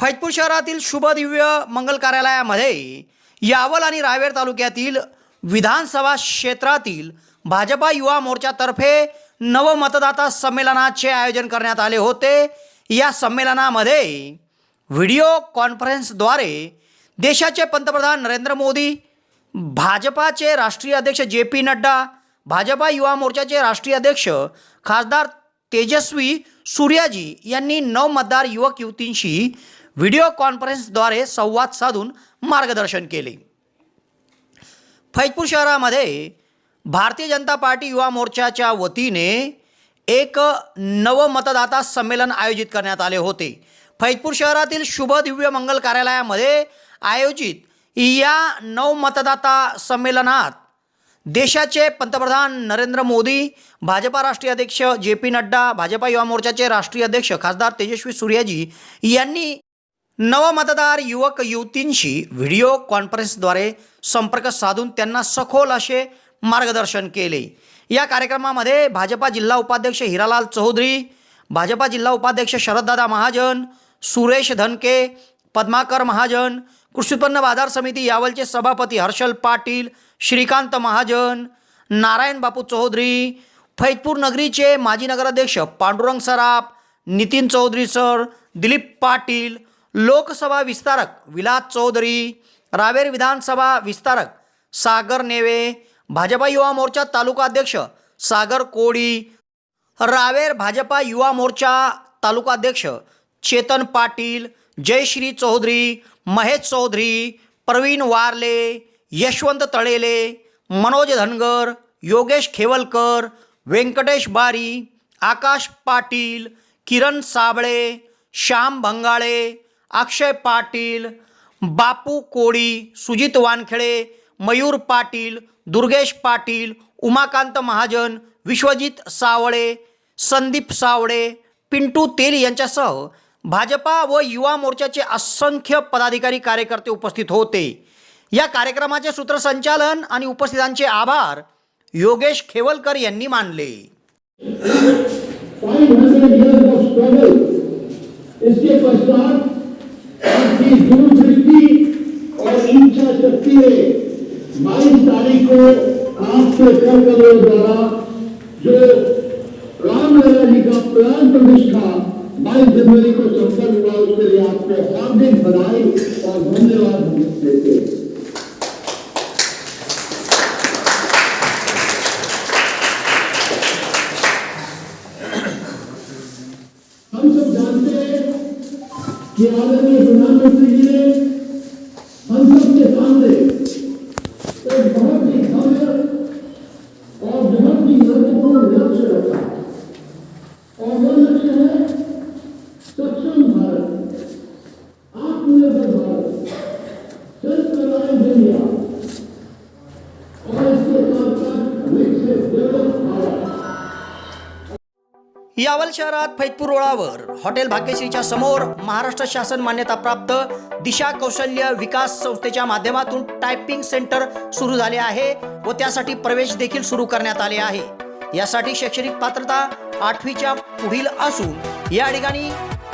फैजपूर शहरातील शुभदिव्य मंगल कार्यालयामध्ये यावल आणि रावेर तालुक्यातील विधानसभा क्षेत्रातील भाजपा युवा मोर्चातर्फे नवमतदाता संमेलनाचे आयोजन करण्यात आले होते. या संमेलनामध्ये व्हिडिओ कॉन्फरन्सद्वारे देशाचे पंतप्रधान नरेंद्र मोदी भाजपाचे राष्ट्रीय अध्यक्ष जे पी नड्डा भाजपा युवा मोर्चाचे राष्ट्रीय अध्यक्ष खासदार तेजस्वी सूर्याजी यांनी नऊ मतदार युवक युवतींशी व्हिडिओ कॉन्फरन्सद्वारे संवाद साधून मार्गदर्शन केले. फैजपूर शहरामध्ये भारतीय जनता पार्टी युवा मोर्चाच्या वतीने एक नवमतदाता संमेलन आयोजित करण्यात आले होते. फैजपूर शहरातील शुभ दिव्य मंगल कार्यालयामध्ये आयोजित या नवमतदाता संमेलनात देशाचे पंतप्रधान नरेंद्र मोदी भाजपा राष्ट्रीय अध्यक्ष जे पी नड्डा भाजपा युवा मोर्चाचे राष्ट्रीय अध्यक्ष खासदार तेजस्वी सूर्याजी यांनी नवमतदार युवक युवतींशी व्हिडिओ कॉन्फरन्सद्वारे संपर्क साधून त्यांना सखोल असे मार्गदर्शन केले. या कार्यक्रमामध्ये भाजपा जिल्हा उपाध्यक्ष हिरालाल चौधरी भाजपा जिल्हा उपाध्यक्ष शरददादा महाजन सुरेश धनके पद्माकर महाजन कृषी उत्पन्न बाजार समिती यावलचे सभापती हर्षल पाटील श्रीकांत महाजन नारायण बापू चौधरी फैजपूर नगरीचे माजी नगराध्यक्ष पांडुरंग सराफ नितीन चौधरी सर दिलीप पाटील लोकसभा विस्तारक विलास चौधरी रावेर विधानसभा विस्तारक सागर नेवे भाजपा युवा मोर्चा तालुका अध्यक्ष सागर कोळी रावेर भाजपा युवा मोर्चा तालुका अध्यक्ष चेतन पाटील जयश्री चौधरी महेश चौधरी प्रवीण वारले यशवंत तळेले मनोज धनगर योगेश खेवलकर व्यंकटेश बारी आकाश पाटील किरण साबळे श्याम भंगाळे अक्षय पाटील बापू कोळी सुजित वानखेडे मयूर पाटील दुर्गेश पाटील उमाकांत महाजन विश्वजित सावळे संदीप सावळे पिंटू तेल यांच्यासह भाजपा व युवा मोर्चाचे असंख्य पदाधिकारी कार्यकर्ते उपस्थित होते. या कार्यक्रमाचे सूत्रसंचालन आणि उपस्थितांचे आभार योगेश खेवलकर यांनी मानले. इसके पश्चात आपकी दूरदृष्टि और इच्छा शक्ति बाईस तारीख को आपके कर द्वारा बधाई और धन्यवाद देते हैं हम सब जानते हैं कि आदरणीय प्रधानमंत्री यावल शहरात फैजपूर रोडावर हॉटेल भाग्यश्रीच्या समोर महाराष्ट्र शासन मान्यताप्राप्त दिशा कौशल्य विकास संस्थेच्या माध्यमातून टायपिंग सेंटर सुरू झाले आहे व त्यासाठी प्रवेश देखील सुरू करण्यात आले आहे. यासाठी शैक्षणिक पात्रता आठवीच्या पुढील असून या ठिकाणी